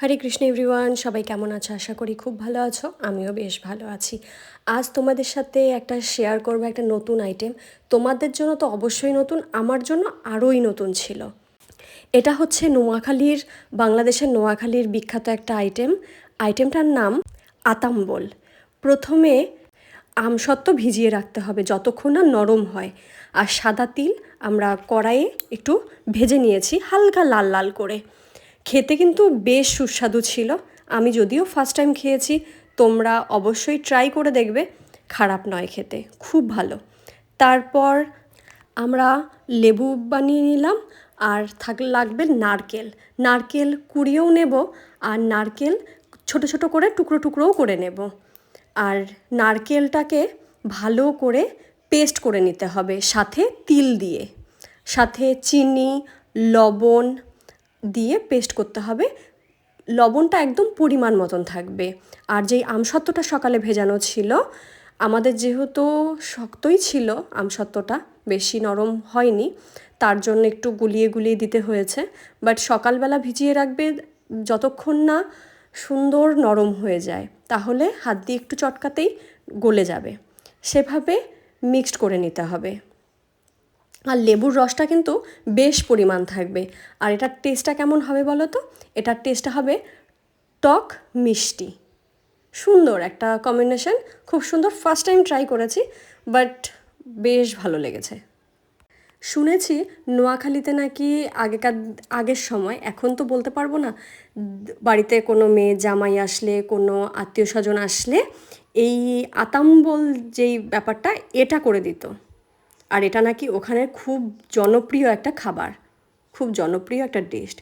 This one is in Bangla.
হরে কৃষ্ণ এভরিওয়ান, সবাই কেমন আছো? আশা করি খুব ভালো আছো, আমিও বেশ ভালো আছি। আজ তোমাদের সাথে একটা শেয়ার করব, একটা নতুন আইটেম তোমাদের জন্য তো অবশ্যই নতুন, আমার জন্য আরোই নতুন ছিল। এটা হচ্ছে নোয়াখালীর, বাংলাদেশের নোয়াখালীর বিখ্যাত একটা আইটেম আইটেমটার নাম আতাম্বল। প্রথমে আমসত্ত্ব ভিজিয়ে রাখতে হবে, যতক্ষণ না নরম হয়। আর সাদা তিল আমরা কড়াইয়ে একটু ভেজে নিয়েছি, হালকা লাল লাল করে। খেতে কিন্তু বেশ সুস্বাদু ছিল। আমি যদিও ফার্স্ট টাইম খেয়েছি, তোমরা অবশ্যই ট্রাই করে দেখবে। খারাপ নয় খেতে, খুব ভালো। তারপর আমরা লেবু বানিয়ে নিলাম আর থাক, লাগবে নারকেল। নারকেল কুড়িয়েও নেব আর নারকেল ছোট ছোট করে টুকরো টুকরোও করে নেব। আর নারকেলটাকে ভালো করে পেস্ট করে নিতে হবে, সাথে তিল দিয়ে। সাথে চিনি, লবণ দিয়ে পেস্ট করতে হবে। লবণটা একদম পরিমাণ মতন থাকবে। আর যেই আমসত্ত্বটা সকালে ভেজানো ছিল, আমাদের যেহেতু শক্তই ছিল আমসত্ত্বটা, বেশি নরম হয়নি, তার জন্য একটু গুলিয়ে গুলিয়ে দিতে হয়েছে। বাট সকালবেলা ভিজিয়ে রাখবে যতক্ষণ না সুন্দর নরম হয়ে যায়, তাহলে হাত দিয়ে একটু চটকাতেই গলে যাবে। সেভাবে মিক্সড করে নিতে হবে। আর লেবুর রসটা কিন্তু বেশ পরিমাণ থাকবে। আর এটার টেস্টটা কেমন হবে বলো তো? এটার টেস্টটা হবে টক মিষ্টি। সুন্দর একটা কম্বিনেশন খুব সুন্দর ফার্স্ট টাইম ট্রাই করেছি বাট বেশ ভালো লেগেছে। শুনেছি নোয়াখালীতে নাকি আগেকার, আগের সময়, এখন তো বলতে পারব না, বাড়িতে কোনো মেয়ে জামাই আসলে, কোনো আত্মীয় স্বজন আসলে এই আতাম্বল যেই ব্যাপারটা, এটা করে দিত। আর এটা নাকি ওখানে খুব জনপ্রিয় একটা খাবার খুব জনপ্রিয় একটা টেস্ট